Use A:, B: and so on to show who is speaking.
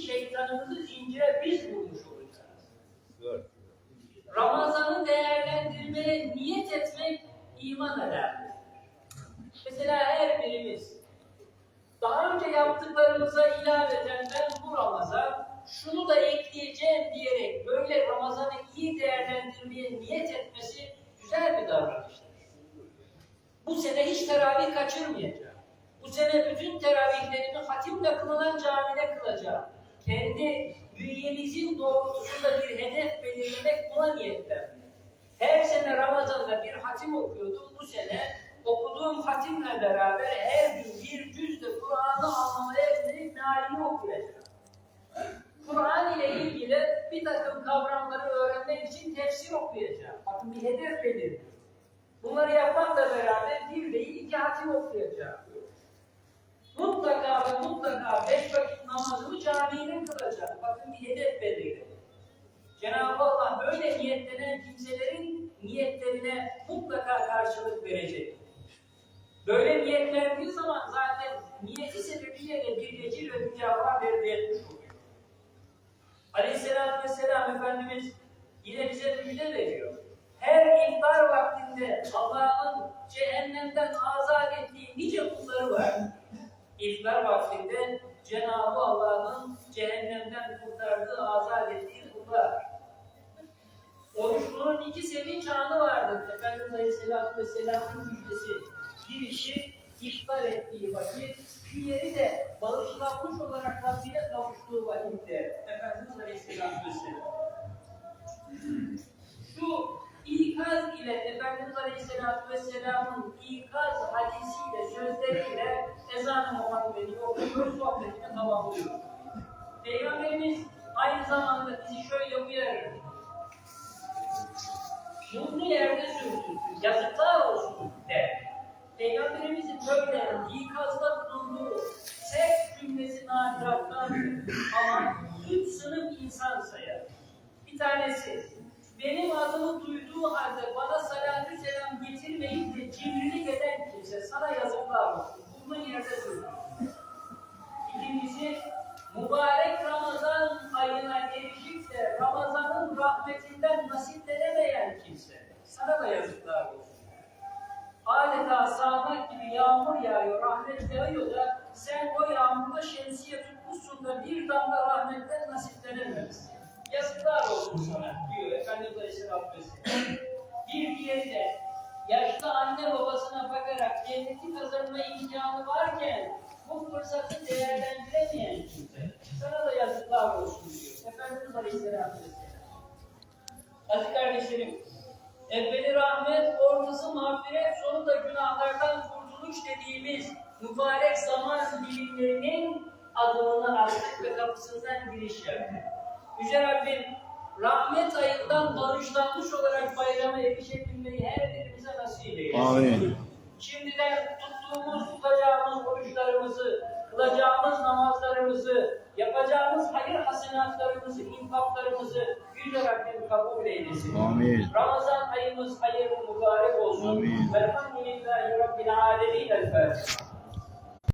A: biz şeytanımızı zincire biz vurmuş olacağız. Ramazan'ı değerlendirmeye niyet etmek iman eder. Mesela her birimiz daha önce yaptıklarımıza ilaveten ben bu Ramazan şunu da ekleyeceğim diyerek böyle Ramazan'ı iyi değerlendirmeye niyet etmesi güzel bir davranıştır. Bu sene hiç teravih kaçırmayacağım. Bu sene bütün teravihlerimi hatimle kılınan camide kılacağım. Kendi bünyemizin doğrultusunda bir hedef belirlemek buna niyetlenmek. Her sene Ramazan'da bir hatim okuyordum. Bu sene okuduğum hatimle beraber her gün bir cüzde Kur'an'ı anlamaya yönelik mealini okuyacağım. Kur'an ile ilgili bir takım kavramları öğrenmek için tefsir okuyacağım. Bakın bir hedef belirliyorum. Bunları yapmakla beraber bir değil iki hatim okuyacağım. Mutlaka ve mutlaka beş vakit namazımı caminin Bakın bir hedef belirledim. Cenab-ı Allah böyle niyetlenen kimselerin niyetlerine mutlaka karşılık verecek. Böyle niyetlendiği zaman zaten niyeti sebebiyle de bir ecir ve mükafat etmiş oluyor. Aleyhisselatü Vesselam Efendimiz yine bize müjde veriyor. Her iftar vaktinde Allah'ın cehennemden azat ettiği nice kulları var. İftar vaktinde Cenab-ı iki sevinç anı vardır. Efendimiz Aleyhisselatü Vesselam'ın müjdesi. Birisi iftar ettiği vakit, diğeri de bağışlanmış olarak Rabbine kavuştuğu vakitte. Efendimiz Aleyhisselatü Vesselam. Şu ikaz ile Efendimiz Aleyhisselatü Vesselam'ın ikaz hadisiyle, sözleriyle ezan-ı Muhammed'i okuyoruz, sohbetini tamamlıyoruz. Peygamberimiz aynı zamanda bizi şöyle uyarır. Yerde sürdürsün, yazıklar olsun der. Peygamberimizin böyle ikazda bulunduğu sert cümlesi nadirattandır. Ama üç sınıf insan sayar. Bir tanesi, benim adımı duyduğu halde bana salatü selam getirmeyip de cimrilik eden kimse sana yazıklar olsun. Bulduğun yerde sürdür. İkincisi, mübarek Ramazan ayına erişip de Ramazan'ın rahmetinden nasiplenemeyen Sana da yazıklar olsun. Adeta sağanak gibi yağmur yağıyor, rahmet yağıyor da sen o yağmurda şemsiye tutmuşsun da bir damla rahmetten nasiplenememişsin. Yazıklar olsun sana diyor Efendimiz Aleyhisselatü Vesselam. Bir diğeri de yaşlı anne babasına bakarak cenneti kazanma imkanı varken bu fırsatı değerlendiremeyen kimse. Sana da yazıklar olsun diyor Efendimiz Aleyhisselatü Vesselam. Aziz kardeşlerim, evveli rahmet, ortası mağfiret, sonu da günahlardan kurtuluş dediğimiz mübarek zaman dilimlerinin adımını attık ve kapısından giriş yaptık. Yüce Rabbim rahmet ayından bağışlanmış olarak bayrama erişebilmeyi her birimize nasip eylesin.
B: Amin.
A: Şimdiden tuttuğumuz, tutacağımız oruçlarımızı, kılacağımız namazlarımızı, yapacağımız hayır hasenatlarımızı, infaklarımızı Yüce Rabbim kabul eylesin.
B: Amin.
A: Ramazan ayımız hayırlı mübarek olsun.
B: Amin.
A: Velhamdülillahi Rabbil alemin. El Fatiha.